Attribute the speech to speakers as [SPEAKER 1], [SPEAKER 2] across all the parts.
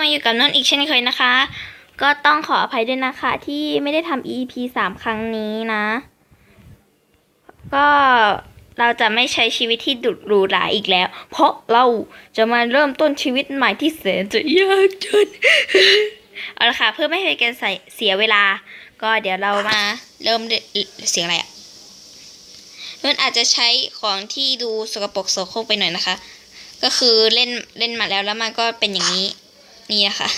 [SPEAKER 1] มาอยู่กับนุ่นอีกเช่นเคยนะคะ ก็ต้องขออภัยด้วยนะคะ ที่ไม่ได้ทำ EP สามครั้งนี้นะ ก็เราจะไม่ใช้ชีวิตที่ดุหรูหราอีกแล้ว เพราะเราจะมาเริ่มต้นชีวิตใหม่ที่แสนจะยากจนเอาละค่ะ เพื่อไม่ให้การเสียเวลา ก็เดี๋ยวเรามาเริ่มเสียงอะไรอะนุ่นอาจจะใช้ของที่ดูสกปรกโสโครกไปหน่อยนะคะ ก็คือเล่นเล่นมาแล้วแล้วมันก็เป็นอย่างนี้ นี่นะคะ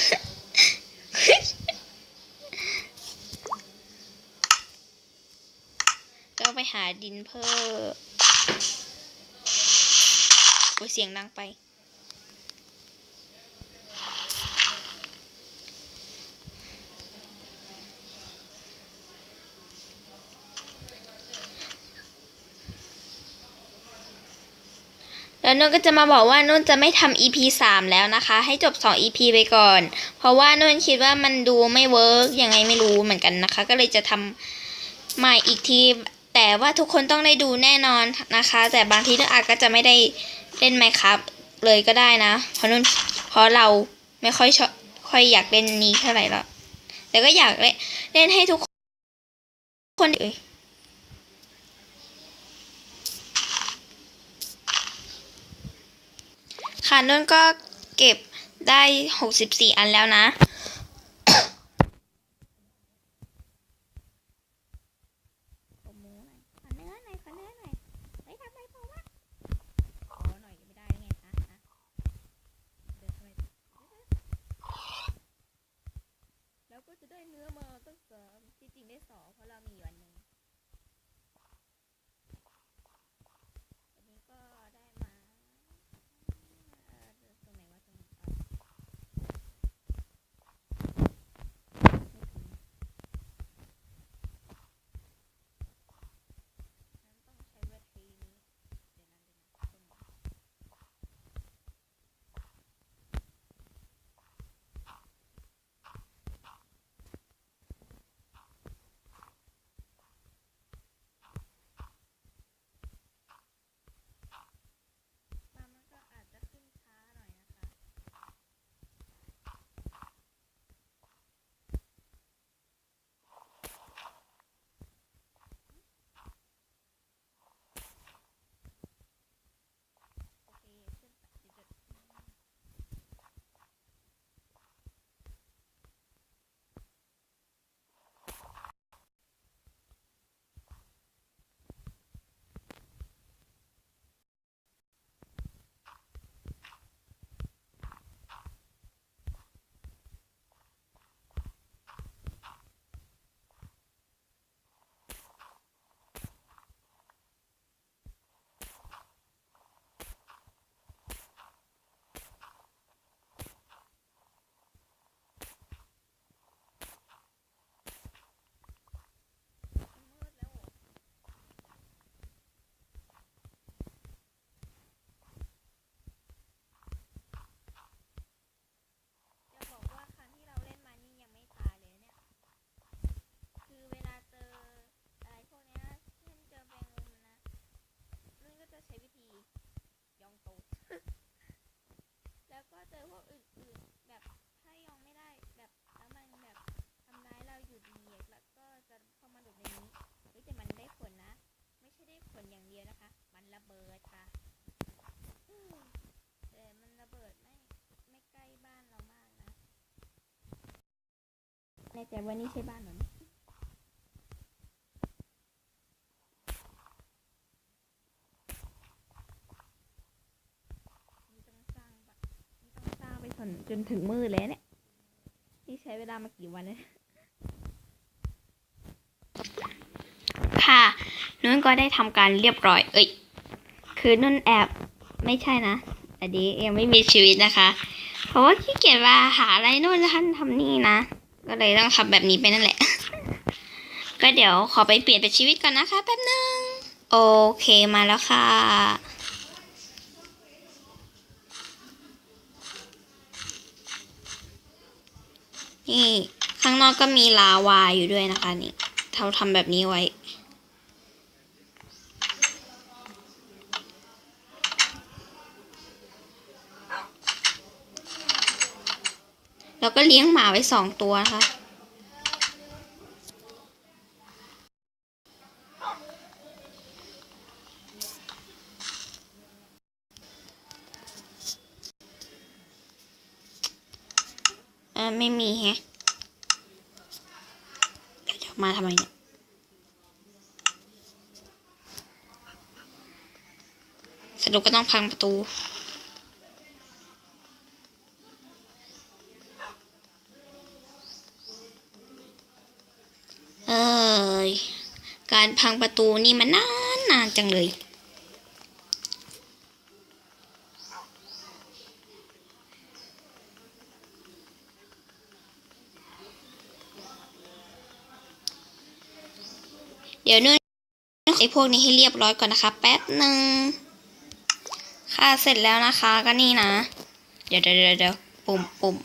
[SPEAKER 1] ก็ไปหาดินเพิ่มโอ้เสียงดังไป แล้วนุ่นก็จะมาบอกว่านุ่นจะไม่ทำ EP สามแล้วนะคะ ให้จบ 2 EP ไปก่อน เพราะว่านุ่นคิดว่ามันดูไม่เวิร์กยังไงไม่รู้เหมือนกันนะคะ ก็เลยจะทำใหม่อีกที แต่ว่าทุกคนต้องได้ดูแน่นอนนะคะ แต่บางทีนุ่นอาจก็จะไม่ได้เล่นไหมครับเลยก็ได้นะ เพราะนุ่นเพราะเราไม่ค่อยชอบค่อยอยากเล่นนี้เท่าไหร่หรอกแต่ก็อยากเล่นเล่นให้ทุกคนเอ้ย ค่ะนุ่นก็เก็บได้หกสิบสี่อันแล้วนะเนื้อมาไปแล้วก็จะได้เนื้อมาตั้งสามจริงได้สองเพราะเรามี ใจว่านี่ใช่บ้านเหรอเนี่ยนี่ต้องสร้างปะนี่ต้องสร้างไปจนจนถึงมืดเลยเนี่ย นี่ใช้เวลามากี่วันเลยค่ะนุ่นก็ได้ทำการเรียบร้อย เอ้ย คือนุ่นแอบไม่ใช่นะอันนี้ยังไม่มีชีวิตนะคะ เพราะว่าขี้เกียจว่าหาอะไรนู่นท่านทำนี่นะ ก็เลยต้องทำแบบนี้ไปนั่นแหละ ก็เดี๋ยวขอไปเปลี่ยนเป็นชีวิตก่อนนะคะแป๊บนึง โอเคมาแล้วค่ะนี่ข้างนอกก็มีลาวาอยู่ด้วยนะคะนี่เราทำแบบนี้ไว้ แล้วก็เลี้ยงหมาไว้สองตัวนะคะเออไม่มีแฮะเดี๋ยวมาทำไมเนี่ยสรุปก็ต้องพังประตู การพังประตูนี่มันนานนานจังเลย เดี๋ยวนุ่นไอ้พวกนี้ให้เรียบร้อยก่อนนะคะ แป๊บหนึ่งค่ะเสร็จแล้วนะคะก็นี่นะ เดี๋ยวเดี๋ยวเดี๋ยวเดี๋ยวปุ่มปุ่ม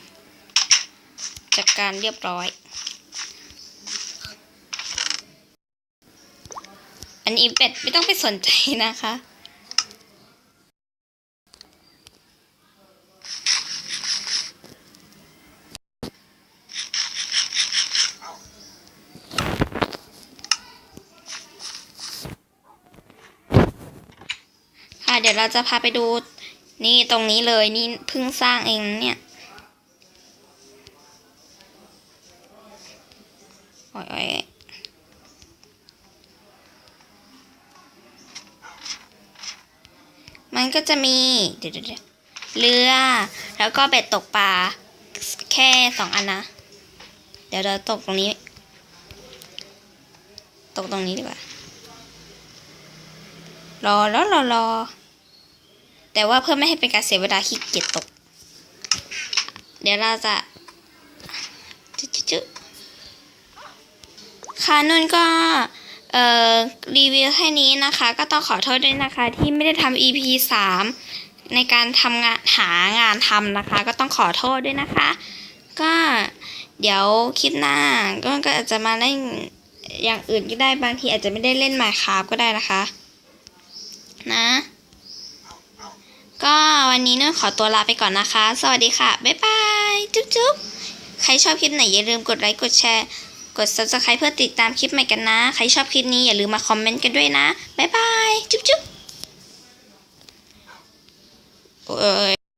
[SPEAKER 1] จัดการเรียบร้อย อันนี้เป็ดไม่ต้องไปสนใจนะคะ ค่ะเดี๋ยวเราจะพาไปดูนี่ตรงนี้เลยนี่เพิ่งสร้างเองเนี่ยโอ้ยโอ้ยมัน ก็จะมีเดี๋ยวเดี๋ยวเรือ แล้วก็เบ็ดตกปลาแค่สองอันนะ เดี๋ยวเราตกตรงนี้ ตกตรงนี้ดีกว่า รอแล้วรอรอ แต่ว่าเพื่อไม่ให้เป็นการเสียเวลาขี้เกียจตก เดี๋ยวเราจะจึ๊จึ๊จึ๊ดค่ะนุ่นก็ เอ่อรีวิวแค่นี้นะคะ ก็ต้องขอโทษด้วยนะคะ ที่ไม่ได้ทำ EP สามในการทำงานหางานทำนะคะ ก็ต้องขอโทษด้วยนะคะ ก็เดี๋ยวคลิปหน้าก็ก็อาจจะมาเล่นอย่างอื่นก็ได้บางทีอาจจะไม่ได้เล่น Minecraft ก็ได้นะคะ นะ ก็วันนี้นุ่นขอตัวลาไปก่อนนะคะ สวัสดีค่ะ บ๊ายบาย จุ๊บจุ๊บใครชอบคลิปไหนอย่าลืมกดไลค์กดแชร์ กด subscribe เพื่อติดตามคลิปใหม่กันนะ ใครชอบคลิปนี้อย่าลืมมาคอมเมนต์กันด้วยนะ บ๊ายบาย จุ๊บจุ๊บโอ้ย